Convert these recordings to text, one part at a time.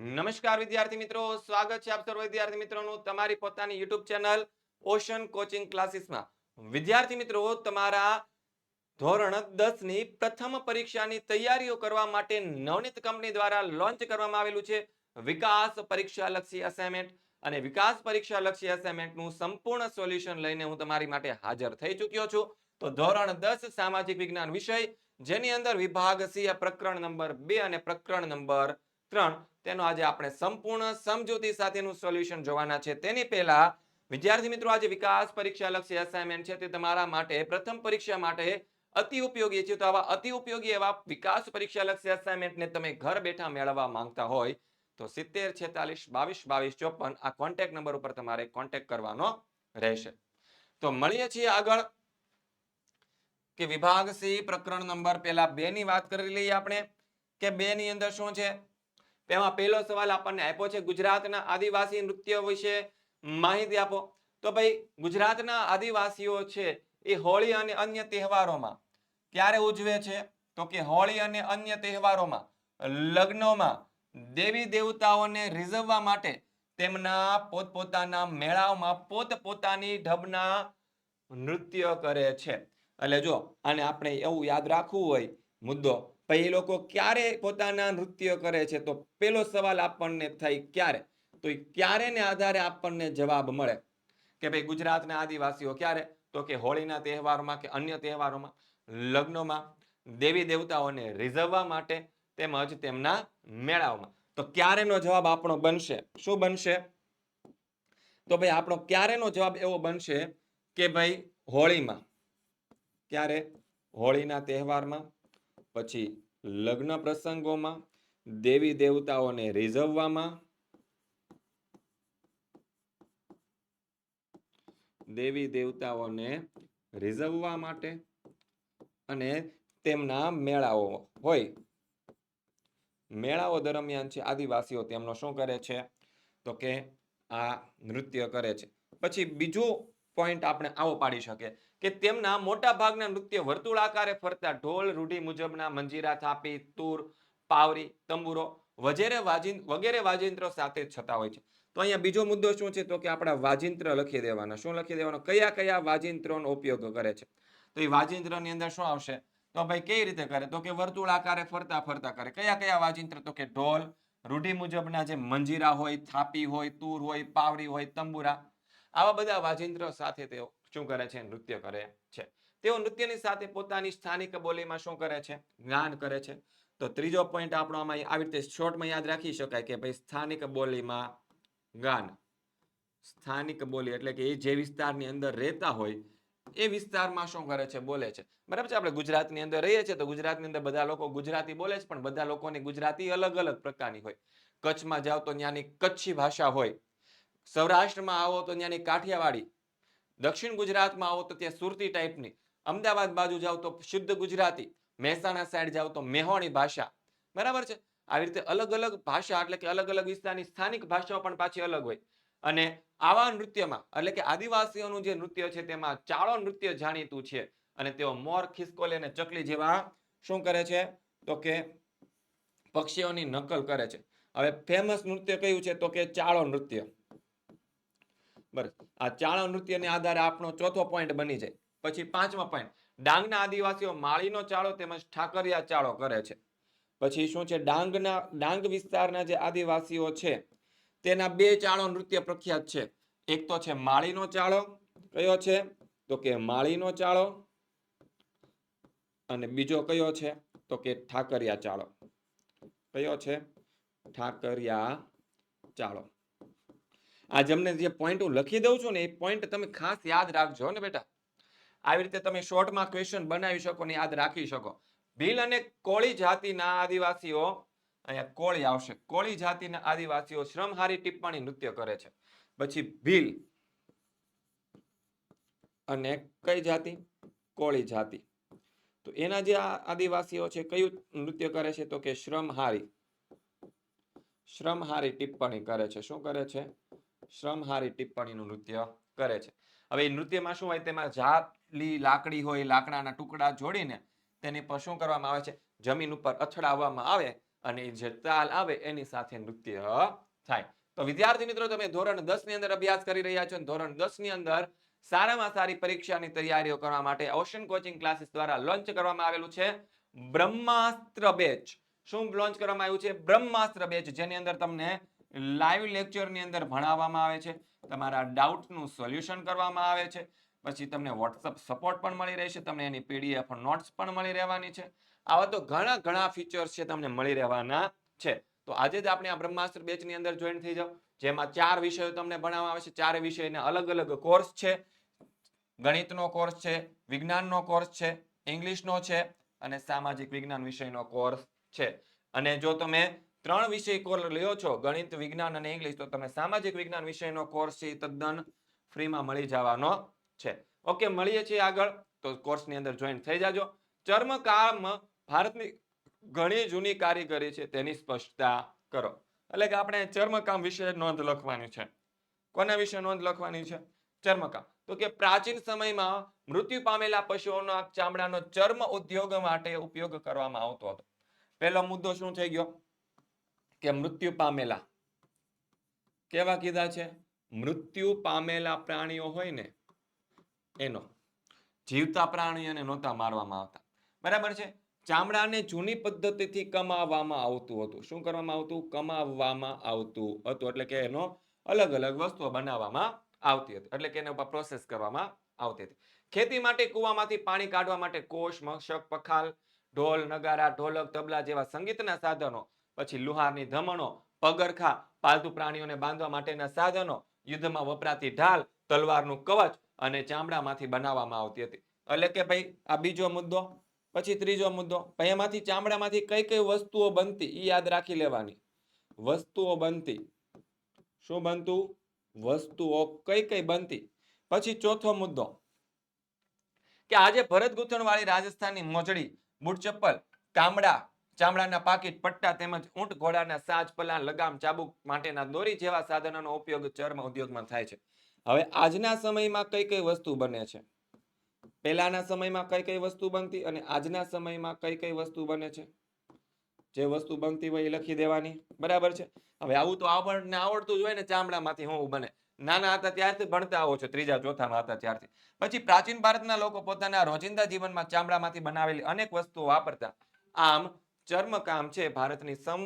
નમસ્કાર વિદ્યાર્થી મિત્રો, સ્વાગત છે આપ સર્વ વિદ્યાર્થી મિત્રોનું તમારી પોતાની યુટ્યુબ ચેનલ ઓશન કોચિંગ ક્લાસીસમાં. વિદ્યાર્થી મિત્રો, તમારા ધોરણ 10 ની પ્રથમ પરીક્ષાની તૈયારીઓ કરવા માટે નવનીત કંપની દ્વારા લોન્ચ કરવામાં આવેલું છે. વિકાસ પરીક્ષા લક્ષી અસાઇનમેન્ટ અને વિકાસ પરીક્ષા લક્ષી અસાઇનમેન્ટનું સંપૂર્ણ સોલ્યુશન લઈને હું તમારી માટે હાજર થઈ ચૂક્યો છું. તો ધોરણ દસ સામાજિક વિજ્ઞાન વિષય, જેની અંદર વિભાગ સી પ્રકરણ નંબર બે અને પ્રકરણ નંબર ત્રણ, તેનો આજે આપણે સંપૂર્ણ સમજૂતી સાથેનું સોલ્યુશન જોવાના છે. તેની પહેલા, વિદ્યાર્થી મિત્રો, આજે વિકાસ પરીક્ષા લક્ષી અસાઇનમેન્ટ છે તે તમારા માટે પ્રથમ પરીક્ષા માટે અતિ ઉપયોગી છે. તો આવા અતિ ઉપયોગી એવા વિકાસ પરીક્ષા લક્ષી અસાઇનમેન્ટને તમે ઘર બેઠા મેળવવા માંગતા હોય, તો સિત્તેર, છેતાલીસ, બાવીસ બાવીસ, ચોપન આ કોન્ટેક્ટ નંબર ઉપર તમારે કોન્ટેક્ટ કરવાનો રહેશે. તો મળીએ છીએ આગળ કે વિભાગ સી પ્રકરણ નંબર પેલા બે ની વાત કરી લઈએ આપણે, કે બે ની અંદર શું છે? તેમાં પહેલો સવાલ આપણને આપ્યો છે, ગુજરાતના આદિવાસી નૃત્ય વિશે માહિતી આપો. તો ભાઈ, ગુજરાતના આદિવાસીઓ છે, એ હોળી અને અન્ય તહેવારોમાં ક્યારે ઉજવે છે? તો કે હોળી અને અન્ય તહેવારોમાં, લગ્નોમાં દેવી દેવતાઓને રીઝવવા માટે તેમના પોતપોતાના મેળાઓમાં પોતપોતાની ઢબના નૃત્ય કરે છે. એટલે જો આને આપણે એવું યાદ રાખવું હોય, મુદ્દો પછી એ લોકો ક્યારે પોતાના નૃત્ય કરે છે? તો પેલો સવાલ આપણને થાય, ક્યારે? તો એ ક્યારે ને આધારે આપણને જવાબ મળે? કે ભાઈ ગુજરાતના આદિવાસીઓ ક્યારે? તો કે હોળીના તહેવારોમાં કે અન્ય તહેવારોમાં? લગ્નોમાં દેવી દેવતાઓને રીઝવવા માટે તેમજ તેમના મેળાઓમાં. તો ક્યારેનો જવાબ આપણો બનશે? શું બનશે? તો ભાઈ આપણો ક્યારેનો જવાબ એવો બનશે કે ભાઈ હોળીમાં. ક્યારે? હોળીના તહેવારમાં પછી લગ્ન પ્રસંગોમાં દેવી દેવતાઓને રીઝવવામાં, દેવી દેવતાઓને રીઝવવા માટે અને તેમના મેળાઓ હોય. મેળાઓ દરમિયાન છે આદિવાસીઓ તેમનો શું કરે છે? તો કે આ નૃત્ય કરે છે. પછી બીજો પોઈન્ટ આપણે આવો પાડી શકીએ. કે તેમના મોટા ભાગના નૃત્ય વર્તુળ આકારે ફરતા ઢોલ, રૂઢી મુજબના મંજીરા થાપી, તૂર, પાવરી, તંબુરો વગેરે વાજિન વગેરે વાજિંત્રો સાથે થતા હોય છે. તો અહીંયા બીજો મુદ્દો શું છે? તો કે આપણા વાજિંત્ર લખી દેવાના. શું લખી દેવાનો? કયા કયા વાજિંત્રોનો ઉપયોગ કરે છે? તો એ વાજિંત્રની અંદર શું આવશે? તો ભાઈ કઈ રીતે કરે? તો કે વર્તુળ આકારે ફરતા ફરતા કરે. કયા કયા વાજિંત્ર? તો કે ઢોલ, રૂઢિ મુજબના જે મંજીરા હોય, થાપી હોય, તૂર હોય, પાવરી હોય, તંબુરા, આવા બધા વાજિંત્રો સાથે તેઓ શું કરે છે? નૃત્ય કરે છે. તેઓ નૃત્યની સાથે પોતાની સ્થાનિક બોલીમાં શું કરે છે? ગાન કરે છે. તો ત્રીજો પોઈન્ટ આપણો આમાં આવી રીતે શોર્ટમાં યાદ રાખી શકાય કે ભાઈ સ્થાનિક બોલીમાં ગાન, સ્થાનિક બોલી એટલે કે એ જે વિસ્તારની અંદર રહેતા હોય, એ વિસ્તારમાં શું કરે છે? બોલે છે. બરાબર છે? આપણે ગુજરાતની અંદર રહીએ છીએ તો ગુજરાતની અંદર બધા લોકો ગુજરાતી બોલે છે, પણ બધા લોકોની ગુજરાતી અલગ અલગ પ્રકારની હોય. કચ્છમાં જાઓ તો ત્યાંની કચ્છી ભાષા હોય. સૌરાષ્ટ્રમાં આવો તો ત્યાંની કાઠિયાવાડી દક્ષિણ ગુજરાતમાં આવો તો ત્યાં સુરતી ટાઈપની અમદાવાદ બાજુ જાઓ તો શુદ્ધ ગુજરાતી. મહેસાણા સાઈડ જાઓ તો મેહોણી ભાષા. બરાબર છે? આવી રીતે અલગ અલગ ભાષા એટલે કે અલગ અલગ વિસ્તારની સ્થાનિક ભાષાઓ પણ પાછી અલગ હોય. અને આવા નૃત્યમાં એટલે કે આદિવાસીઓનું જે નૃત્ય છે તેમાં ચાળો નૃત્ય જાણીતું છે. અને તેઓ મોર, ખિસકોલી અને ચકલી જેવા શું કરે છે? તો કે પક્ષીઓની નકલ કરે છે. હવે ફેમસ નૃત્ય કયું છે? તો કે ચાળો નૃત્ય. આ ચાળો નૃત્યને આધારે આપણો ચોથો પોઈન્ટ બની જાય. પછી પાંચમો પોઈન્ટ ડાંગના આદિવાસીઓ માળીનો ચાળો તેમજ ઠાકરિયા ચાળો કરે છે. પછી શું છે? ડાંગના, ડાંગ વિસ્તારના જે આદિવાસીઓ છે, તેના બે ચાળો નૃત્ય પ્રખ્યાત છે. એક તો છે માળીનો ચાળો, કયો છે? તો કે માળીનો ચાળો. અને બીજો કયો છે? તો કે ઠાકરિયા ચાળો. કયો છે? ઠાકરિયા ચાળો. આ અમને જે પોઈન્ટ હું લખી દઉં છું ને, એ પોઈન્ટ તમે ખાસ યાદ રાખજો ને બેટા. આવી રીતે તમે શોર્ટમાં ક્વેશ્ચન બનાવી શકો ને યાદ રાખી શકો. ભીલ અને કોળી જાતિના આદિવાસીઓ અહીંયા કોળી આવશે. કોળી જાતિના આદિવાસીઓ શ્રમહારી ટિપ્પણી નૃત્ય કરે છે. પછી ભીલ અને કઈ જાતિ? કોળી જાતિ. તો એના જે આદિવાસીઓ છે, કયું નૃત્ય કરે છે? તો કે શ્રમહારી. શ્રમહારી ટિપ્પણી કરે છે. શું કરે છે? શ્રમહારી ટિપ્પણીનું નૃત્ય કરે છે. હવે એ નૃત્યમાં શું હોય? તેમાં જાતલી લાકડી હોય, લાકડાના ટુકડા જોડીને તેની પર શું કરવામાં આવે છે? જમીન ઉપર અથડાવવામાં આવે અને જે તાલ આવે એની સાથે નૃત્ય થાય. તો વિદ્યાર્થી મિત્રો, તમે ધોરણ દસની અંદર અભ્યાસ કરી રહ્યા છો ધોરણ દસની અંદર સારામાં સારી પરીક્ષાની તૈયારીઓ કરવા માટે ઓશન કોચિંગ ક્લાસીસ દ્વારા લોન્ચ કરવામાં આવેલું છે બ્રહ્માસ્ત્ર બેચ શું લોન્ચ કરવામાં આવ્યું છે? બ્રહ્માસ્ત્ર બેચ જેની અંદર તમને લાઈવ લેક્ચરની અંદર ભણાવવામાં આવે છે, તમારા ડાઉટનું સોલ્યુશન કરવામાં આવે છે, પછી તમને વોટ્સઅપ સપોર્ટ પણ મળી રહેશે, તમને એની પીડીએફ નોટ્સ પણ મળી રહેવાની છે. આવા તો ઘણા ઘણા ફીચર્સ છે તમને મળી રહેવાના છે. તો આજે જ આપણે આ બ્રહ્માસ્ત્ર બેચની અંદર જોઈન થઈ જાઓ, જેમાં ચાર વિષયો તમને ભણાવવામાં આવે છે. ચાર વિષયના અલગ અલગ કોર્સ છે. ગણિતનો કોર્સ છે, વિજ્ઞાનનો કોર્સ છે ઇંગ્લિશનો છે, અને સામાજિક વિજ્ઞાન વિષયનો કોર્સ છે. અને જો તમે ત્રણ વિષય કોર્સ લ્યો છો, ગણિત, વિજ્ઞાન અને ઇંગ્લિશ તો તમે સામાજિક વિજ્ઞાન વિષયનો કોર્સ છે તદ્દન ફ્રીમાં મળી જવાનો છે. ઓકે મળીએ છીએ આગળ, તો કોર્સની અંદર જોઈન થઈ જાજો. ચર્મકામ ભારતની ઘણી જૂની કારીગરી છે, તેની સ્પષ્ટતા કરો. એટલે કે આપણે ચર્મકામ વિશે નોંધ લખવાની છે. કોના વિશે નોંધ લખવાની છે? ચર્મકામ. તો કે પ્રાચીન સમયમાં મૃત્યુ પામેલા પશુઓના ચામડાનો ચર્મ ઉદ્યોગ માટે ઉપયોગ કરવામાં આવતો હતો. પહેલો મુદ્દો શું થઈ ગયો? કે મૃત્યુ પામેલા. કેવા કીધા છે? મૃત્યુ પામેલા પ્રાણીઓ હોય ને, એનો. જીવતા પ્રાણીઓને નહોતા મારવામાં આવતા. બરાબર છે? ચામડાને જૂની પદ્ધતિથી કમાવામાં આવતું હતું. શું કરવામાં આવતું? કમાવવામાં આવતું હતું. એટલે કે એનો અલગ અલગ વસ્તુઓ બનાવવામાં આવતી હતી. એટલે કે એના ઉપર પ્રોસેસ કરવામાં આવતી હતી. ખેતી માટે કૂવામાંથી પાણી કાઢવા માટે કોષ મશક પખાલ, ઢોલ, નગારા, ઢોલક, તબલા જેવા સંગીતના સાધનો પછી લુહારની ધમણો, પગરખા, પાલતુ પ્રાણીઓને બાંધવા માટેના સાધનો, યુદ્ધમાં વપરાતી ઢાલ, તલવારનું કવચ અને ચામડામાંથી બનાવવામાં આવતી હતી. એટલે કે ભાઈ, આ બીજો મુદ્દો, પછી ત્રીજો મુદ્દો, ભાઈ એમાંથી ચામડામાંથી કઈ કઈ વસ્તુઓ બનતી એ યાદ રાખી લેવાની. વસ્તુઓ બનતી. શું બનતું? વસ્તુઓ કઈ કઈ બનતી? પછી ચોથો મુદ્દો. કે આજે ભરત ગૂંથણ વાળી રાજસ્થાનની મોજડી બૂટ ચપ્પલ તાંબડા ચામડાના પાકીટ, પટ્ટા તેમજ ઊંટ ઘોડાના સાજ, પલાન, લગામ, ચાબુક માટેના દોરી જેવા સાધનોનો ઉપયોગ ચર્મ ઉદ્યોગમાં થાય છે. હવે આજના સમયમાં કઈ કઈ વસ્તુ બને છે? પહેલાના સમયમાં કઈ કઈ વસ્તુ બનતી અને આજના સમયમાં કઈ કઈ વસ્તુ બને છે? જે વસ્તુ બનતી હોય એ લખી દેવાની. બરાબર છે? હવે આવું તો આપણને આવડતું જ હોય ને ચામડામાંથી હું બને. નાના હતા ત્યારથી ભણતા આવો છો, ત્રીજા, ચોથામાં હતા ત્યારથી. પછી પ્રાચીન ભારતના લોકો પોતાના રોજિંદા જીવનમાં ચામડામાંથી બનાવેલી અનેક વસ્તુઓ વાપરતા. આમ ચર્મકામ છે ભારતની સમ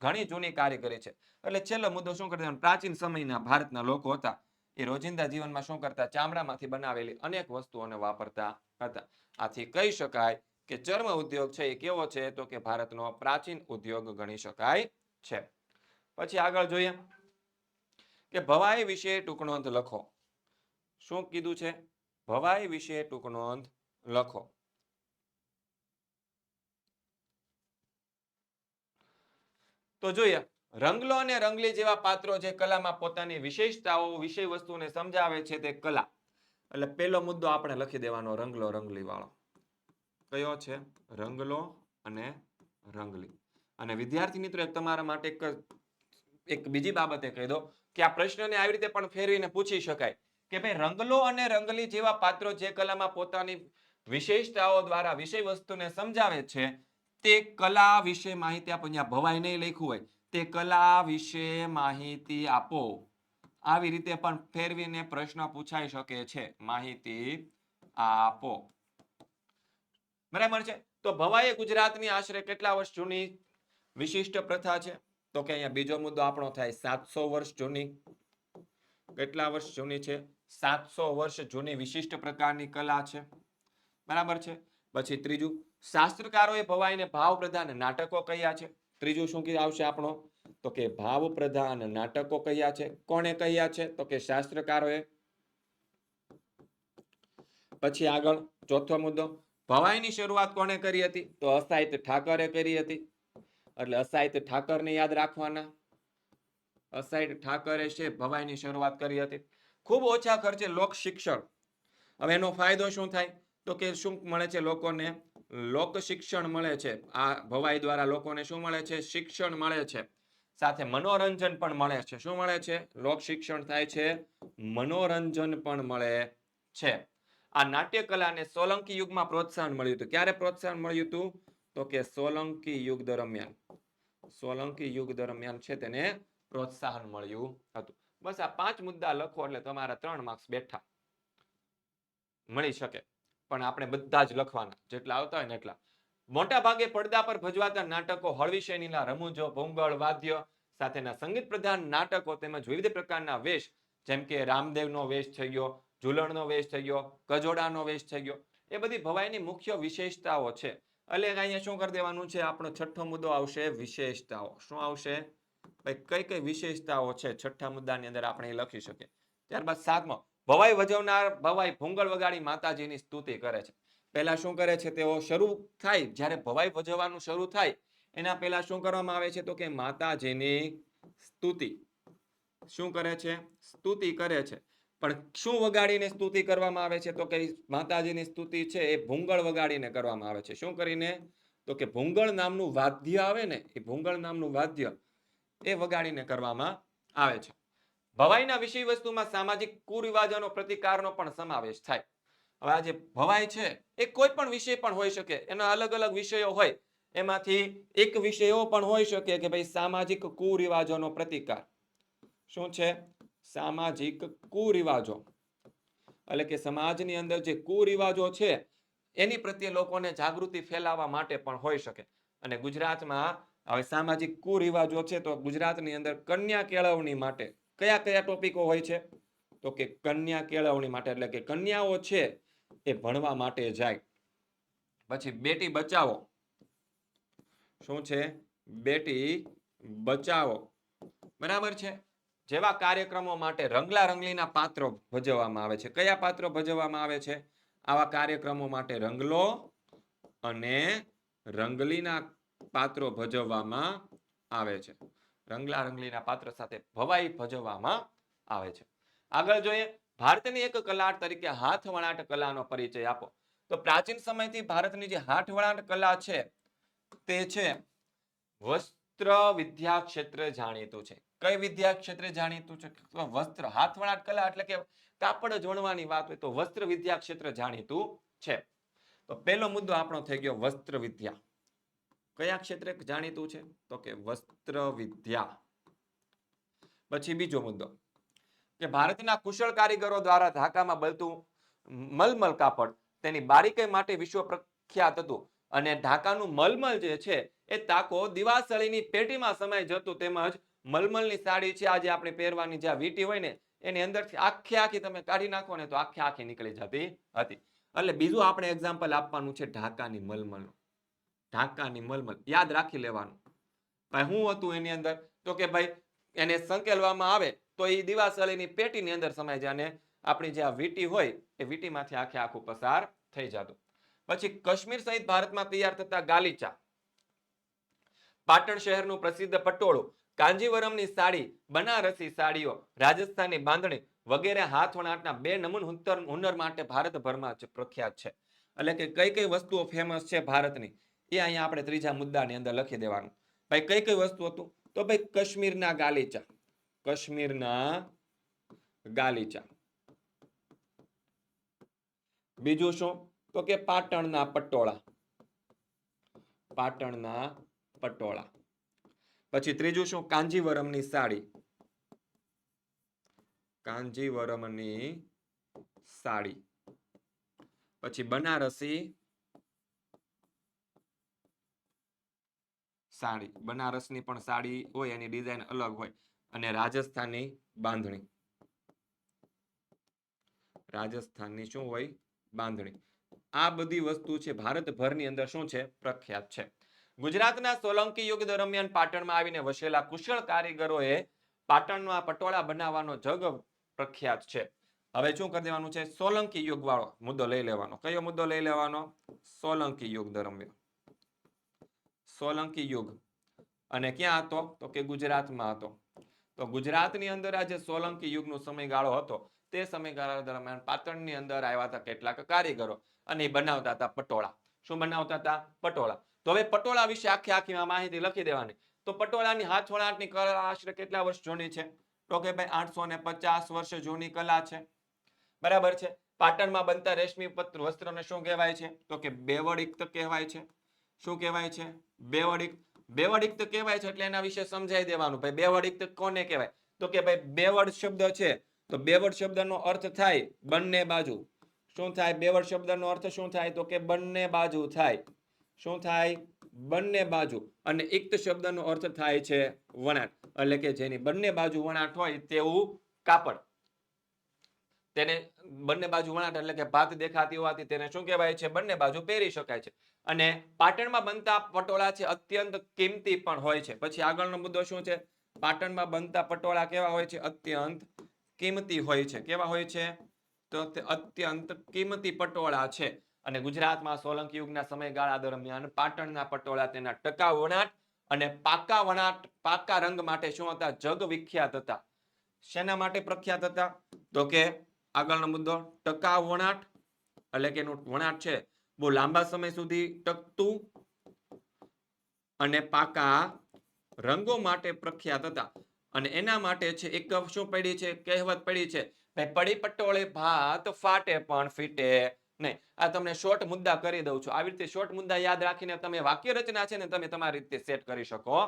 ઘણી જૂની કારીગરી છે. એટલે છેલ્લો મુદ્દો શું કરતા પ્રાચીન સમયના ભારતના લોકો હતા. એ રોજિંદા જીવનમાં શું કરતા? ચામડામાંથી બનાવેલી અનેક વસ્તુઓને વાપરતા હતા. આથી કહી શકાય કે ચર્મ ઉદ્યોગ છે એ કેવો છે? તો કે ભારતનો પ્રાચીન ઉદ્યોગ ગણી શકાય છે. પછી આગળ જોઈએ કે ભવાઈ વિશે ટૂંકનોંધ લખો. શું કીધું છે? ભવાઈ વિશે ટૂંકનોંધ લખો. તો જોઈએ, રંગલો અને રંગલી જેવા પાત્રો જે કલામાં પોતાની વિશેષતાઓ, વિષય વસ્તુને સમજાવે છે તે કલા. એટલે પેલો મુદ્દો આપણે લખી દેવાનો, રંગલો, રંગલી વાળો. કયો છે? રંગલો અને રંગલી. અને વિદ્યાર્થી મિત્રો, એક તમારા માટે એક એક બીજી બાબતે કહી દો કે આ પ્રશ્નને આવી રીતે પણ ફેરવીને પૂછી શકાય કે ભાઈ, રંગલો અને રંગલી જેવા પાત્રો જે કલામાં પોતાની વિશેષતાઓ દ્વારા વિષય વસ્તુને સમજાવે છે તે કલા વિશે માહિતી આપો. અહીંયા ભવાઈ નહીં લખ્યું હોય. તે કલા વિશે માહિતી આપો. આવી રીતે પણ ફેરવીને પ્રશ્ન પૂછાઈ શકે છે. માહિતી આપો. બરાબર છે? તો ભવાઈ ગુજરાતની આશરે કેટલા વર્ષ જૂની વિશિષ્ટ પ્રથા છે? તો કે અહીંયા બીજો મુદ્દો આપણો થાય. સાતસો વર્ષ જૂની. કેટલા વર્ષ જૂની છે? સાતસો વર્ષ જૂની વિશિષ્ટ પ્રકારની કલા છે. બરાબર છે? પછી ત્રીજું શાસ્ત્રકારોએ ભવાઈને ભાવ પ્રધાન નાટકો કયા છે? ત્રીજું શું કીધું? આવશે આપણો. તો કે ભાવ પ્રધાન નાટકો કયા છે? કોણે કયા છે? તો કે શાસ્ત્રકારોએ. પછી આગળ ચોથો મુદ્દો. ભવાઈની શરૂઆત કોણે કરી હતી? તો અસાહિત ઠાકરે કરી હતી. એટલે અસાહિત ઠાકરને યાદ રાખવાના. અસાહિત ઠાકરે છે ભવાઈની શરૂઆત કરી હતી. ખૂબ ઓછા ખર્ચે લોક શિક્ષણ હવે એનો ફાયદો શું થાય? તો કે શું મળે છે લોકોને? લોક શિક્ષણ મળે છે. આ ભવાઈ દ્વારા લોકોને શું મળે છે? શિક્ષણ મળે છે. સાથે મનોરંજન પણ મળે છે. શું મળે છે? લોક શિક્ષણ થાય છે. મનોરંજન પણ મળે છે. આ નાટ્ય કલાને સોલંકી યુગમાં પ્રોત્સાહન મળ્યું હતું. ક્યારે પ્રોત્સાહન મળ્યું હતું? તો કે સોલંકી યુગ દરમિયાન. સોલંકી યુગ દરમિયાન છે તેને પ્રોત્સાહન મળ્યું હતું. બસ આ પાંચ મુદ્દા લખો એટલે તમારા ત્રણ માર્ક્સ બેઠા. મળી શકે. પણ આપણે બધા જ લખવાના, જેટલા આવતા હોય ને એટલા. મોટા ભાગે પડદા પર ભજવાતા નાટકો હળવી શૈલીના રમૂજો, ભૂંગળ, વાદ્ય, સાથેના સંગીત પ્રધાન નાટકો તેમજ વિવિધ પ્રકારના વેશ, જેમ કે રામદેવનો વેશ થઈ ગયો, ઝૂલણનો વેશ થઈ ગયો, કજોડાનો વેશ થઈ ગયો, એ બધી ભવાઈની મુખ્ય વિશેષતાઓ છે. એટલે અહીંયા શું કરી દેવાનું છે? આપણો છઠ્ઠો મુદ્દો આવશે વિશેષતાઓ. શું આવશે? કઈ કઈ વિશેષતાઓ છે છઠ્ઠા મુદ્દાની અંદર આપણે લખી શકીએ. ત્યારબાદ સાતમો ભવાઈ વજવનાર, ભવાઈ ભૂંગળ વગાડી માતાજીની સ્તુતિ કરે છે. પહેલા શું કરે છે તેઓ શરૂ થાય, જ્યારે ભવાઈ વજવવાનું શરૂ થાય, એના પહેલા શું કરવામાં આવે છે તો કે માતાજીની સ્તુતિ. શું કરે છે? સ્તુતિ કરે છે. પણ શું વગાડીને સ્તુતિ કરવામાં આવે છે તો કે માતાજીની સ્તુતિ છે એ ભૂંગળ વગાડીને કરવામાં આવે છે. શું કરીને? તો કે ભૂંગળ નામનું વાદ્ય આવે ને, એ ભૂંગળ નામનું વાદ્ય એ વગાડીને કરવામાં આવે છે. ભવાઈના વિષય વસ્તુમાં સામાજિક કુરિવાજોનો પ્રતિકારનો પણ સમાવેશ થાય. હવે આ જે ભવાઈ છે, એ કોઈ પણ વિષય પણ હોઈ શકે. એના અલગ અલગ વિષયો હોય. એમાંથી એક વિષય એવો પણ હોઈ શકે કે ભાઈ સામાજિક કુરિવાજોનો પ્રતિકાર. શું છે? સામાજિક કુરિવાજો. એટલે કે સમાજની અંદર જે કુરિવાજો છે, એની પ્રત્યે લોકોને જાગૃતિ ફેલાવવા માટે પણ હોઈ શકે. અને ગુજરાતમાં હવે સામાજિક કુરિવાજો છે, તો ગુજરાતની અંદર કન્યા કેળવણી માટે કયા કયા ટોપિકો હોય છે? તો કે કન્યા કેળવણી માટે, એટલે કે કન્યાઓ છે એ ભણવા માટે જાય. પછી બેટી બચાવો. શું છે? બેટી બચાવો. બરાબર છે? જેવા કાર્યક્રમો માટે રંગલા રંગલીના પાત્રો ભજવવામાં આવે છે. કયા પાત્રો ભજવવામાં આવે છે? આવા કાર્યક્રમો માટે રંગલો અને રંગલીના પાત્રો ભજવવામાં આવે છે. રંગલા રંગલીના પાત્ર સાથે ભવાઈ ભજવવામાં આવે છે. આગળ જોઈએ, ભારતની એક કલા તરીકે હાથ વણાટ કલાનો પરિચય આપો. તો પ્રાચીન સમયથી ભારતની જે હાથ વણાટ કલા છે, તે છે વસ્ત્ર વિદ્યા ક્ષેત્રે જાણીતું છે. કઈ વિદ્યા ક્ષેત્રે જાણીતું છે? વસ્ત્ર હાથ વણાટ કલા એટલે કે કાપડ જ વણવાની વાત હોય તો વસ્ત્ર વિદ્યા ક્ષેત્ર જાણીતું છે. તો પહેલો મુદ્દો આપણો થઈ ગયો વસ્ત્ર વિદ્યા. કયા ક્ષેત્રે જાણીતું છે? તો કે વસ્ત્ર વિદ્યા. પછી બીજો મુદ્દો. કે ભારતના કુશળ કારીગરો દ્વારા ઢાકામાં બનતું મલમલ કાપડ તેની બારીકાઈ માટે વિશ્વ પ્રખ્યાત હતું. અને ઢાકાનું મલમલ જે છે, એ તાકો દિવાસળીની પેટીમાં સમાઈ જતું તેમજ મલમલની સાડી છે, આજે આપણે પહેરવાની જે વીંટી હોય ને, એની અંદરથી આખી આખી તમે કાઢી નાખો ને તો આખી આખી નીકળી જતી હતી. એટલે બીજું આપણે એક્ઝામ્પલ આપવાનું છે ઢાકાની મલમલનું. ઢાકાની મલમલ. યાદ રાખી લેવાનું. ભાઈ શું હતું એની અંદર? તો કે ભાઈ, એને સંકેલવામાં આવે તો એ દિવાસળીની પેટીની અંદર સમાય જાય અને આપણી જે આ વીટી હોય, એ વીટીમાંથી આખે આખું પસાર થઈ જતું. પછી કાશ્મીર સહિત ભારતમાં તૈયાર થતા ગાલીચા. પાટણ શહેરનું પ્રસિદ્ધ પટોળું. કાંજીવરમની સાડી, બનારસી સાડીઓ રાજસ્થાનની બાંધણી વગેરે હાથ વણાટના બે નમૂન હુનર માટે ભારતભરમાં પ્રખ્યાત છે. એટલે કે કઈ કઈ વસ્તુઓ ફેમસ છે ભારતની? એ અહીંયા આપણે ત્રીજા મુદ્દાની અંદર લખી દેવાનું. ભાઈ, કઈ કઈ વસ્તુ હતું? તો ભાઈ, કાશ્મીરના ગાલીચા. કાશ્મીરના ગાલીચા. બીજું શું? તો કે પાટણના પટોળા. પાટણના પટોળા. પછી ત્રીજું શું? કાંજીવરમની સાડી. કાંજીવરમની સાડી. પછી બનારસી સાડી, બનારસની પણ સાડી હોય એની ડિઝાઇન અલગ હોય અને રાજસ્થાનની બાંધણી. રાજસ્થાનની શું હોય? બાંધણી. આ બધી વસ્તુ છે ભારતભરની અંદર શું છે? પ્રખ્યાત છે. ગુજરાતના સોલંકી યુગ દરમિયાન પાટણમાં આવીને વસેલા કુશળ કારીગરોએ પાટણમાં પટોળા બનાવવાનો જગ પ્રખ્યાત છે. હવે શું કરી દેવાનું છે? સોલંકી યુગ વાળો મુદ્દો લઈ લેવાનો. કયો મુદ્દો લઈ લેવાનો? સોલંકી યુગ દરમિયાન. સોલંકી યુગ. અને ક્યાં હતો? તો કે ગુજરાતમાં હતો. તો ગુજરાતની અંદર આ જે સોલંકી યુગનો સમયગાળો હતો. તે સમયગાળા દરમિયાન પાટણની અંદર આવ્યા હતા કેટલાક કારીગરો અને એ બનાવતા હતા પટોળા. શું બનાવતા હતા? પટોળા. તો હવે પટોળા વિશે આખી આખી માહિતી લખી દેવાની. તો પટોળાની હાથ વણાટની કલા આશરે કેટલા વર્ષ જૂની છે? તો કે ભાઈ આઠસો ને પચાસ વર્ષ જૂની કલા છે. બરાબર છે? પાટણમાં બનતા રેશમી પત્ર વસ્ત્રને શું કહેવાય છે? તો કે બેવડિક કહેવાય છે. શું કહેવાય છે? બેવડિક બેવડિક્ત કહેવાય છે એટલે એના વિશે સમજાઈ દેવાનું. ભાઈ બેવડિક્ત કોને કહેવાય? તો કે ભાઈ બેવડ શબ્દ છે. તો બેવડ શબ્દનો અર્થ થાય બંને બાજુ. શું થાય? બેવડ શબ્દનો અર્થ શું થાય? તો કે બંને બાજુ થાય. શું થાય? બંને બાજુ. અને ઇક્ત શબ્દનો અર્થ થાય છે વણાટ. એટલે કે જેની બંને બાજુ વણાટ હોય તેવું કાપડ. તેને બંને બાજુ વણાટ એટલે કે ભાત દેખાતી હોવાથી તેને શું કહેવાય છે? બંને બાજુ પહેરી શકાય છે. અને પાટણમાં બનતા પટોળા છે, અત્યંત કિંમતી પણ હોય છે. પછી આગળનો મુદ્દો શું છે? પાટણમાં બનતા પટોળા કેવા હોય છે? અત્યંત કિંમતી હોય છે. કેવા હોય છે? તો અત્યંત કિંમતી પટોળા છે. અને ગુજરાતમાં સોલંકી યુગના સમયગાળા દરમિયાન પાટણના પટોળા તેના ટકાઉ વણાટ અને પાકા વણાટ, પાકા રંગ માટે શું હતા? જગ વિખ્યાત હતા. શેના માટે પ્રખ્યાત હતા? તો કે આગળનો મુદ્દો, ટકા વણાટ, એટલે કે એનું વણાટ છે, બહુ લાંબા સમય સુધી ટકતું અને પાકા રંગો માટે પ્રખ્યાત હતા. અને એના માટે છે, એક શું પડી છે, કહેવત પડી છે પડી પટોળે ભાત ફાટે પણ ફીટે નહીં. આ તમને શોર્ટ મુદ્દા કરી દઉં છું. આવી રીતે શોર્ટ મુદ્દા યાદ રાખીને તમે વાક્ય રચના છે ને, તમે તમારી રીતે સેટ કરી શકો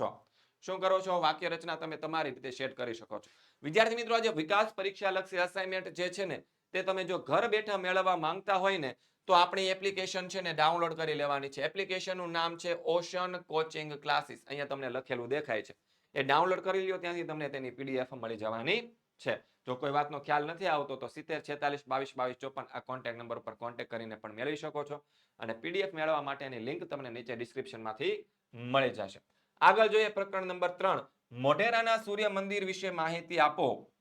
છો. શું કરો છો? વાક્ય રચના તમે તમારી રીતે સેટ કરી શકો છો. વિદ્યાર્થી મિત્રો, આજે વિકાસ પરીક્ષા લક્ષી અસાઇનમેન્ટ જે છે ને, તે તમે જો ઘર બેઠા મેળવવા માંગતા હોય ને, તો આપણી એપ્લિકેશન છે ને ડાઉનલોડ કરી લેવાની છે. એપ્લિકેશનનું નામ છે ઓશન કોચિંગ ક્લાસીસ અહીંયા તમને લખેલું દેખાય છે. એ ડાઉનલોડ કરી લ્યો, ત્યાંથી તમને તેની પીડીએફ મળી જવાની છે. જો કોઈ વાતનો ખ્યાલ નથી આવતો, તો સિત્તેર, છેતાલીસ, બાવીસ બાવીસ, ચોપન આ કોન્ટેક્ટ નંબર પર કોન્ટેક્ટ કરીને પણ મેળવી શકો છો. અને પીડીએફ મેળવવા માટેની લિંક તમને નીચે ડિસ્ક્રિપ્શનમાંથી મળી જશે. આગળ જોઈએ પ્રકરણ નંબર ત્રણ. મોઢેરાના સૂર્ય મંદિર વિશે માહિતી આપો.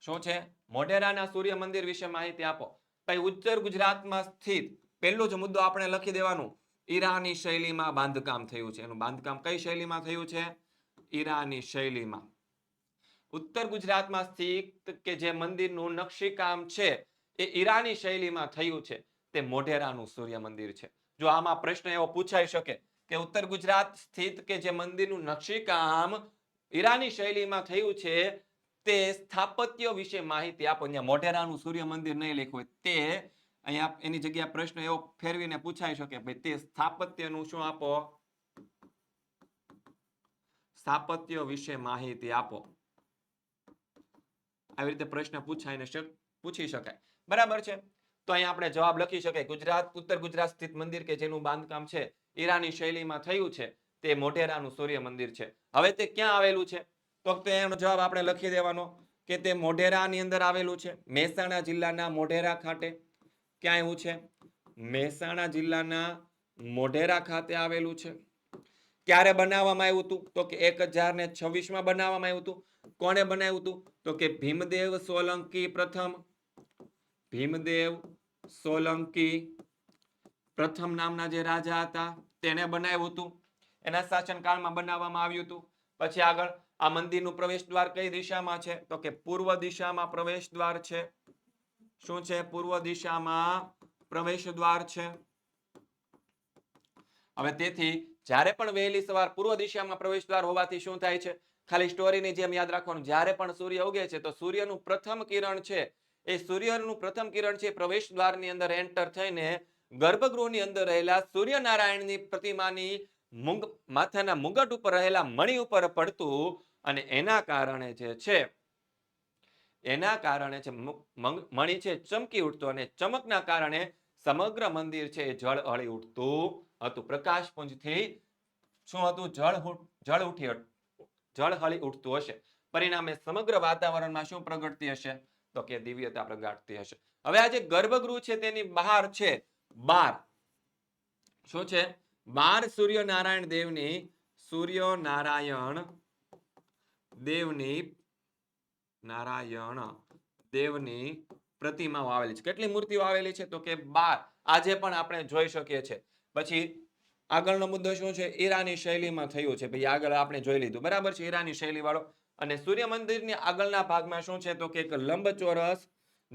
શું છે? મોઢેરાના સૂર્ય મંદિર વિશે માહિતી આપો. ભાઈ, ઉત્તર ગુજરાતમાં સ્થિત પહેલો જ મુદ્દો આપણે લખી દેવાનું. ઈરાની શૈલીમાં બાંધકામ થયું છે. એનું બાંધકામ કઈ શૈલીમાં થયું છે? ઈરાની શૈલીમાં. ઉત્તર ગુજરાતમાં સ્થિત કે જે મંદિરનું નકશીકામ છે, એ ઈરાની શૈલીમાં થયું છે. તે મોઢેરાનું સૂર્ય મંદિર છે. જો આમાં પ્રશ્ન એવો પૂછાઈ શકે કે ઉત્તર ગુજરાત સ્થિત કે જે મંદિરનું નકશીકામ ઈરાની શૈલીમાં થયું છે, તે સ્થાપત્ય વિશે માહિતી આપો. અહીંયા મોઢેરાનું સૂર્ય મંદિર નહીં લખ્યું હોય, તે અહીંયા એની જગ્યા પ્રશ્ન એવો ફેરવીને પૂછાઈ શકે, ભાઈ, તે સ્થાપત્યનું શું આપો? સ્થાપત્ય વિશે માહિતી આપો. આવી રીતે પ્રશ્ન પૂછાઈને પૂછી શકાય. બરાબર છે? તો અહીંયા આપણે જવાબ લખી શકાય. ગુજરાત, ઉત્તર ગુજરાત સ્થિત મંદિર કે જેનું બાંધકામ છે ઈરાની શૈલીમાં થયું છે. તે મોઢેરાનું સૂર્ય મંદિર છે. હવે તે ક્યાં આવેલું છે? તો એનો જવાબ આપણે લખી દેવાનો કે તે મોઢેરાની અંદર આવેલું છે. મહેસાણા જિલ્લાના મોઢેરા ખાતે. ક્યાં આવ્યું છે? મહેસાણા જિલ્લાના મોઢેરા ખાતે આવેલું છે. ક્યારે બનાવવામાં આવ્યું હતું? તો કે એક હજાર ને છવ્વીસમાં બનાવવામાં આવ્યું હતું. કોણે બનાવ્યું હતું? તો કે ભીમદેવ સોલંકી પ્રથમ. ભીમદેવ સોલંકી પ્રથમ નામના જે રાજા હતા તેને બનાવ્યું હતું. એના શાસનકાળમાં બનાવવામાં આવ્યું હતું. પછી આગળ આ મંદિરનું પ્રવેશ દ્વાર કઈ દિશામાં છે? તો કે પૂર્વ દિશામાં પ્રવેશ દ્વાર છે. શું છે? પૂર્વ દિશામાં પ્રવેશ દ્વાર છે. હવે તેથી જ્યારે પણ વહેલી સવાર પૂર્વ દિશામાં પ્રવેશ દ્વાર હોવાથી શું થાય છે? ખાલી સ્ટોરીની જેમ યાદ રાખવાનું. જ્યારે પણ સૂર્ય ઉગે છે, તો સૂર્યનું પ્રથમ કિરણ છે. એ સૂર્યનું પ્રથમ કિરણ છે પ્રવેશ દ્વારની અંદર એન્ટર થઈને ગર્ભગૃહની અંદર રહેલા સૂર્યનારાયણની પ્રતિમાની મુંગ, માથાના મુગટ ઉપર રહેલા મણી ઉપર પડતું અને એના કારણે જે છે, એના કારણે છે મણી છે, ચમકી ઉઠતો અને ચમકના કારણે સમગ્ર મંદિર છે એ જળ હળી ઉઠતું હતું. પ્રકાશપુંજથી શું હતું? જળ જળ ઉઠી, જળ હળી ઉઠતું હશે. પરિણામે સમગ્ર વાતાવરણમાં શું પ્રગટતી હશે? તો કે દિવ્યતા પ્રગટતી હશે. હવે આ જે ગર્ભગૃહ છે તેની બહાર છે બાર. શું છે? બાર સૂર્યનારાયણ દેવની સૂર્યનારાયણ દેવની નારાયણ દેવની પ્રતિમાઓ આવેલી છે. કેટલી મૂર્તિઓ આવેલી છે? તો કે બાર. આજે પણ આપણે જોઈ શકીએ છીએ. પછી આગળનો મુદ્દો શું છે? ઈરાની શૈલીમાં થયું છે. ભાઈ, આગળ આપણે જોઈ લીધું. બરાબર છે? ઈરાની શૈલી વાળો અને સૂર્ય મંદિરની આગળના ભાગમાં શું છે? તો કે એક લંબચોરસ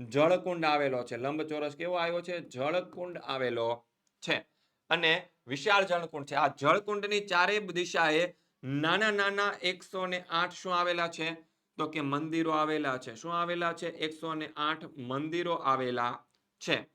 જળકુંડ આવેલો છે. લંબચોરસ કેવો આવ્યો છે? જળકુંડ આવેલો છે. અને વિશાળ જળકુંડ છે. આ જળકુંડની ચારે દિશાએ નાના નાના એકસો આઠ શું આવેલા છે? તો કે મંદિરો આવેલા છે. શું આવેલા છે? એકસો ને આઠ મંદિરો આવેલા છે.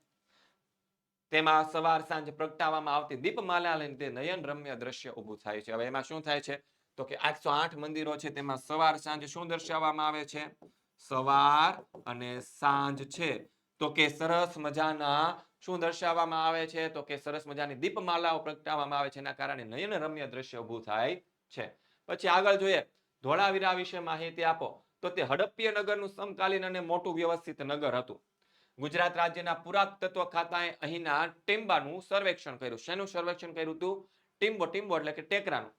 તેમાં સવાર સાંજ પ્રગટાવવામાં આવતી દીપમાલા લઈને તે નયન રમ્ય દ્રશ્ય ઊભું થાય છે. હવે એમાં શું થાય છે? તો કે આઠસો આઠ મંદિરો છે. તેમાં સવાર સાંજ શું દર્શાવવામાં આવે છે? સવાર અને સાંજ છે. તો કે સરસ મજાના શું દર્શાવવામાં આવે છે? તો કે સરસ મજાની દીપમાલાઓ પ્રગટાવવામાં આવે છે. એના કારણે નયન રમ્ય દ્રશ્ય ઊભું થાય છે. પછી આગળ જોઈએ. ધોળાવીરા વિશે માહિતી આપો. તો તે હડપ્પીય નગરનું સમકાલીન અને મોટું વ્યવસ્થિત નગર હતું. ગુજરાત રાજ્યના પુરાતત્વ ખાતાએ અહીંના ટીમ્બાનું સર્વેક્ષણ કર્યું. શેનું સર્વેક્ષણ કર્યું હતું? ટીમ્બો ટીમ્બો એટલે કે ટેકરાનું.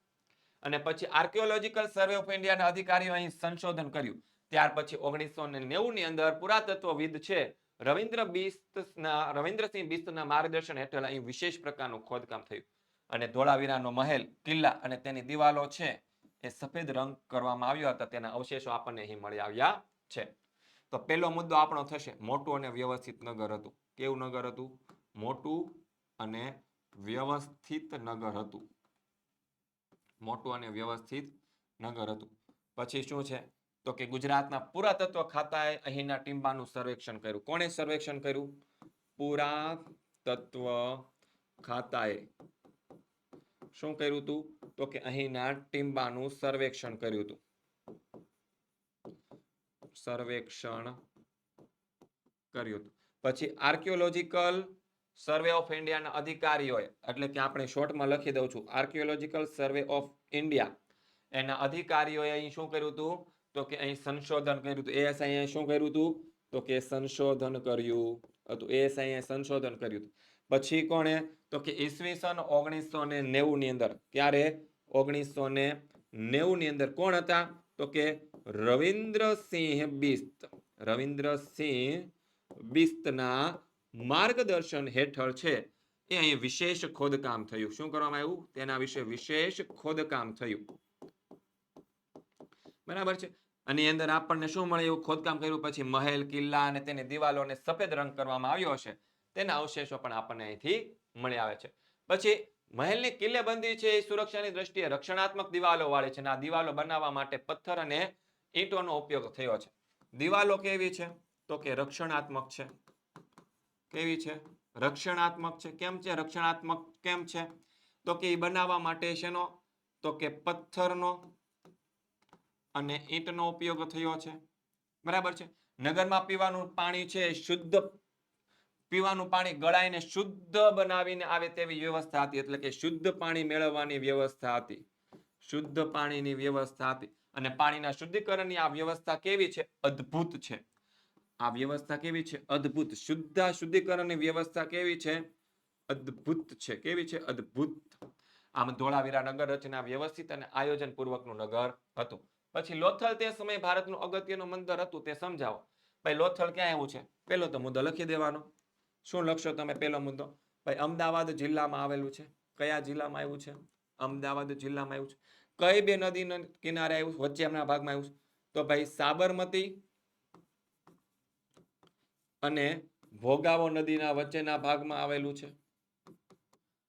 અને પછી આર્કિયોલોજીકલ સર્વે ઓફ ઇન્ડિયાના અધિકારીઓ અહીં સંશોધન કર્યું. ત્યાર પછી ઓગણીસો ને નેવું ની અંદર પુરાતત્વવિદ છે રવિન્દ્ર બિસ્તના, રવિન્દ્રસિંહ બિસ્તના માર્ગદર્શન હેઠળ અહીં વિશેષ પ્રકારનું ખોદકામ થયું. અને ધોળાવીરાનો મહેલ, કિલ્લા અને તેની દિવાલો છે એ સફેદ રંગ કરવામાં આવ્યો હતા. તેના અવશેષો આપણને અહીં મળી આવ્યા છે. તો પહેલો મુદ્દો આપણો થશે, મોટું અને વ્યવસ્થિત નગર હતું. કેવું નગર હતું? મોટું અને વ્યવસ્થિત નગર હતું. મોટું અને વ્યવસ્થિત નગર હતું. પછી શું છે? તો કે ગુજરાતના પુરાતત્વ ખાતાએ અહીંના ટિમ્બાનું સર્વેક્ષણ કર્યું. કોણે સર્વેક્ષણ કર્યું? પુરાતત્વ ખાતાએ. શું કર્યું હતું તો કે અહીંના ટીમ્બાનું સર્વેક્ષણ કર્યું હતું સર્વેક્ષણ કર્યું હતું પછી આર્કિયોલોજીકલ સર્વે ઓફ ઇન્ડિયાના અધિકારીઓએ, એટલે કે આપણે શોર્ટમાં લખી દઉં છું, આર્કિયોલોજીકલ સર્વે ઓફ ઇન્ડિયા, એના અધિકારીઓએ અહીં શું કર્યું હતું તો કે અહીં સંશોધન કર્યું હતું એએસઆઈ અહીંયા શું કર્યું હતું તો કે સંશોધન કર્યું. હતું એએસઆઈ અહીંયા સંશોધન કર્યું હતું પછી કોણે? તો કે ઈસવીસન ઓગણીસો ને નેવું ની અંદર. ક્યારે? ઓગણીસો ને નેવું ની અંદર. કોણ હતા? તો કે રવિન્દ્રસિંહ બિસ્ત. રવિન્દ્રસિંહ બિસ્તના માર્ગદર્શન હેઠળ છે. એ અહીં વિશેષ ખોદકામ થયું. શું કરવામાં આવ્યું? તેના વિશે વિશેષ ખોદકામ થયું. બરાબર છે? અને અંદર આપણને શું મળે એવું ખોદકામ કર્યું? પછી મહેલ, કિલ્લા અને તેની દિવાલોને સફેદ રંગ કરવામાં આવ્યો હશે. તેના અવશેષો પણ આપણને અહીંથી મળી આવે છે. પછી મહેલની કિલ્લેબંધી છે એ સુરક્ષાની દ્રષ્ટિએ રક્ષણાત્મક દિવાલો વાળી છે અને આ દિવાલો બનાવવા માટે પથ્થર અને ઈંટોનો ઉપયોગ થયો છે. દિવાલો કેવી છે? તો કે રક્ષણાત્મક છે. કેવી છે? રક્ષણાત્મક છે. કેમ છે? રક્ષણાત્મક કેમ છે? તો કે એ બનાવવા માટે શેનો? તો કે પથ્થરનો અને ઈંટનો ઉપયોગ થયો છે. બરાબર છે? નગરમાં પીવાનું પાણી છે, શુદ્ધ પીવાનું પાણી ગળાઈને શુદ્ધ બનાવીને આવે તેવી વ્યવસ્થા હતી. એટલે કે શુદ્ધ પાણી મેળવવાની વ્યવસ્થા હતી. શુદ્ધ પાણીની વ્યવસ્થા હતી. અને પાણીના શુદ્ધિકરણની આ વ્યવસ્થા કેવી છે? અદ્ભુત છે. આ વ્યવસ્થા કેવી છે? અદ્ભુત. શુદ્ધ શુદ્ધિકરણની વ્યવસ્થા કેવી છે? અદ્ભુત છે. કેવી છે? અદ્ભુત. આમ ધોળાવીરા નગર રચના વ્યવસ્થિત અને આયોજન પૂર્વકનું નગર હતું. પછી લોથલ તે સમયે ભારતનું અગત્યનું મંદિર હતું તે સમજાવો. ભાઈ, લોથલ ક્યાં આવ્યું છે? પેલો તો મુદ્દો લખી દેવાનો. શું લખશો તમે પેલો મુદ્દો? ભાઈ, અમદાવાદ જિલ્લામાં આવેલું છે. કયા જિલ્લામાં આવ્યું છે? અમદાવાદ જિલ્લામાં આવ્યું છે. કઈ બે નદીના કિનારે આવ્યું વચ્ચે વચ્ચેના ભાગમાં આવ્યું તો ભાઈ, સાબરમતી અને ભોગાવો નદીના વચ્ચેના ભાગમાં આવેલું છે.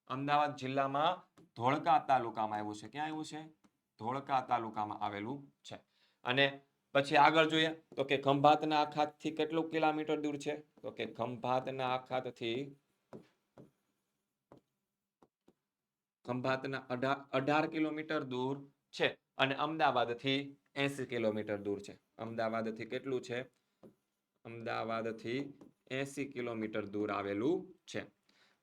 અમદાવાદ જિલ્લામાં ધોળકા તાલુકામાં આવ્યું છે. ક્યાં આવ્યું છે? ધોળકા તાલુકામાં આવેલું છે. અને પછી આગળ જોઈએ તો કે ખંભાતના અખાતથી કેટલું કિલોમીટર દૂર છે? તો કે ખંભાતના અખાતથી ખંભાતના અઢાર અઢાર કિલોમીટર દૂર છે અને અમદાવાદથી એસી કિલોમીટર દૂર છે. અમદાવાદથી કેટલું છે? અમદાવાદથી એસી કિલોમીટર દૂર આવેલું છે.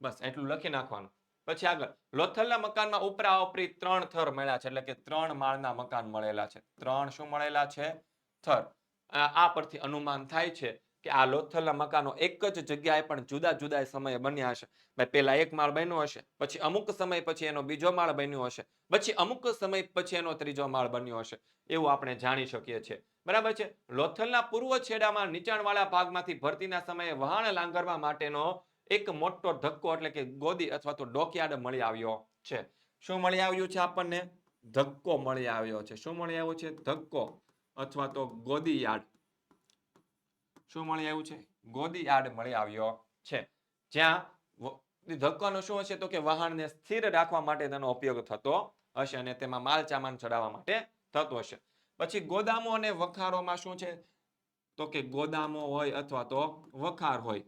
બસ, એટલું લખી નાખવાનું. પછી આગળ. લોથલના મકાનમાં ઉપરા ઉપરી ત્રણ થર મળ્યા છે, એટલે કે ત્રણ માળના મકાન મળેલા છે. ત્રણ શું મળેલા છે? થર. આ પરથી અનુમાન થાય છે કે આ લોથલના મકાનો એક જ જગ્યાએ પણ જુદા જુદા સમયે બન્યા હશે. ભાઈ, પહેલા એક માળ બન્યો હશે, પછી અમુક સમય પછી એનો બીજો માળ બન્યો હશે, પછી અમુક સમય પછી એનો ત્રીજો માળ બન્યો હશે. એવું આપણે જાણી શકીએ છીએ. બરાબર છે? લોથલના પૂર્વ છેડામાં નીચાણવાળા ભાગમાંથી ભરતીના સમયે વહાણ લાંગરવા માટેનો એક મોટો ધક્કો એટલે કે ગોદી અથવા તો ડોકયાર્ડ મળી આવ્યો છે. શું મળી આવ્યું છે આપણને? ધક્કો મળી આવ્યો છે. શું મળી આવ્યો છે? ધક્કો અથવા તો ગોદી શું મળી આવ્યું છે? ગોદી યાર્ડ મળી આવ્યો છે. જ્યાં ધક્કાનો શું હશે તો કે વાહનને સ્થિર રાખવા માટે તેનો ઉપયોગ થતો હશે અને તેમાં માલ સામાન ચડાવવા માટે થતો હશે. પછી ગોદામો અને વખારોમાં શું છે? તો કે ગોદામો હોય અથવા તો વખાર હોય.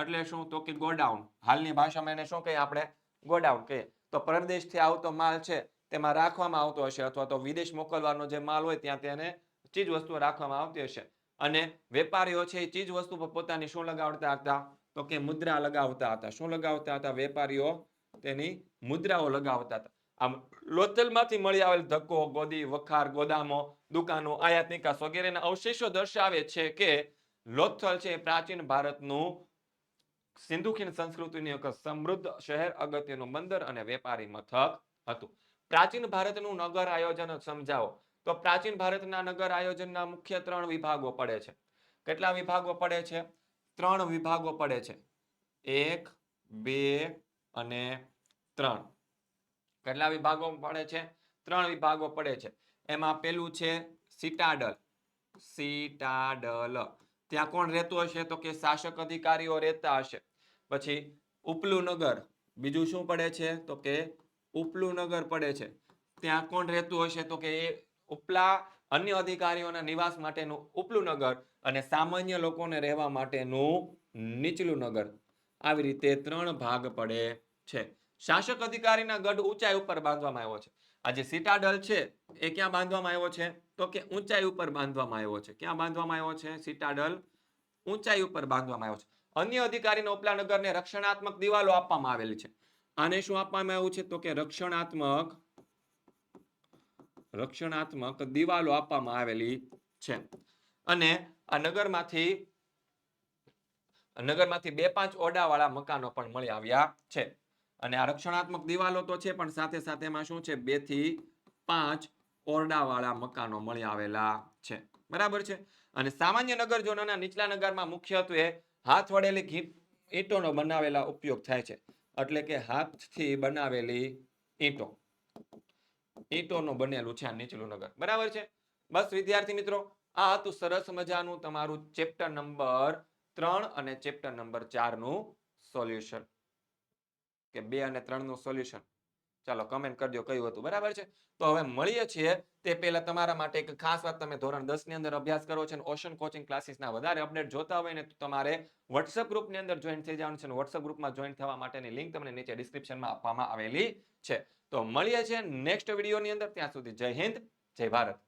એટલે શું? તો કે ગોડાઉન. હાલની ભાષામાં એને શું કહીએ આપણે? ગોડાઉન કહીએ. તો પરદેશથી આવતો માલ છે, તેમાં રાખવામાં આવતો હશે અથવા તો વિદેશ મોકલવાનો જે માલ હોય ત્યાં તેને ચીજ વસ્તુઓ રાખવામાં આવતી હશે. અને વેપારીઓ છે એ ચીજ વસ્તુ પર પોતાની શું લગાવતા હતા? તો કે મુદ્રા લગાવતા હતા. શું લગાવતા હતા? વેપારીઓ તેની મુદ્રાઓ લગાવતા હતા. આમ લોથલમાંથી મળી આવેલ ધક્કો, ગોદી, વખાર, ગોદામો, દુકાનો, આયાત, નિકાસ વગેરેના અવશેષો દર્શાવે છે કે લોથલ છે પ્રાચીન ભારતનું સિંધુ ખીણ સંસ્કૃતિનું એક સમૃદ્ધ શહેર અગત્યનું બંદર અને વેપારી મથક હતું. પ્રાચીન ભારતનું નગર આયોજન સમજાવો. તો પ્રાચીન ભારતના નગર આયોજનના મુખ્ય ત્રણ વિભાગો પડે છે. કેટલા વિભાગો પડે છે? ત્રણ વિભાગો પડે છે. એક, બે અને ત્રણ. કેટલા વિભાગો પડે છે? ત્રણ વિભાગો પડે છે. એમાં પેલું છે સિટાડલ. સિટાડલ. ત્યાં કોણ રહેતું હશે? તો કે શાસક અધિકારીઓ રહેતા હશે. પછી ઉપલું નગર, બીજું શું પડે છે? તો કે ઉપલું નગર પડે છે. ત્યાં કોણ રહેતું હશે? તો કે એ ઉપલા અન્ય અધિકારીઓના નિવાસ માટેનું ઉપલું નગર અને સામાન્ય લોકોને રહેવા માટેનું નીચલું નગર. આવી રીતે ત્રણ ભાગ પડે છે. શાસક અધિકારીના ગઢ ઊંચાઈ ઉપર બાંધવામાં આવ્યો છે. આ જે સિટાડલ છે. એ ક્યાં બાંધવામાં આવ્યો છે? તો કે ઊંચાઈ ઉપર બાંધવામાં આવ્યો છે. ક્યાં બાંધવામાં આવ્યો છે? સિટાડલ ઊંચાઈ ઉપર બાંધવામાં આવ્યો છે. અન્ય અધિકારીને ઉપલા નગરને રક્ષણાત્મક દિવાલો આપવામાં આવેલી છે. આને શું આપવામાં આવ્યું છે? તો કે રક્ષણાત્મક રક્ષણાત્મક દિવાલો આપવામાં આવેલી છે. અને આ નગરમાંથી નગરમાંથી બે પાંચ ઓડાવાળા મકાનો પણ મળી આવ્યા છે. અને આ રક્ષણાત્મક દિવાલો તો છે, પણ સાથે સાથે એમાં શું છે? બેથી પાંચ ઓરડાવાળા મકાનો મળી આવેલા છે. બરાબર છે? અને સામાન્ય નગરજનોના નીચલા નગરમાં મુખ્યત્વે હાથ વડેલી ઈંટોનો બનાવેલા ઉપયોગ થાય છે. એટલે કે હાથથી બનાવેલી ઈંટો. ઈંટોનો બનેલું છે આ નીચલું નગર. બરાબર છે? બસ વિદ્યાર્થી મિત્રો, આ હતું સરસ મજાનું તમારું ચેપ્ટર નંબર ત્રણ અને ચેપ્ટર નંબર ચારનું સોલ્યુશન. કે બે અને ત્રણનું સોલ્યુશન. ચાલો કમેન્ટ કરજો કયું હતું, બરાબર છે? તો હવે મળીએ છીએ. તે પહેલા તમારા માટે એક ખાસ વાત, તમે ધોરણ દસની અંદર અભ્યાસ કરો છો ઓશન કોચિંગ ક્લાસીસના વધારે અપડેટ જોતા હોય ને, તો તમારે વોટ્સઅપ ગ્રુપની અંદર જોઈન થઈ જવાનું છે વોટ્સઅપ ગ્રુપમાં જોઈન થવા માટેની લિંક તમને નીચે ડિસ્ક્રિપ્શનમાં આપવામાં આવેલી છે. તો મળીએ છીએ નેક્સ્ટ વિડીયોની અંદર. ત્યાં સુધી જય હિન્દ, જય ભારત.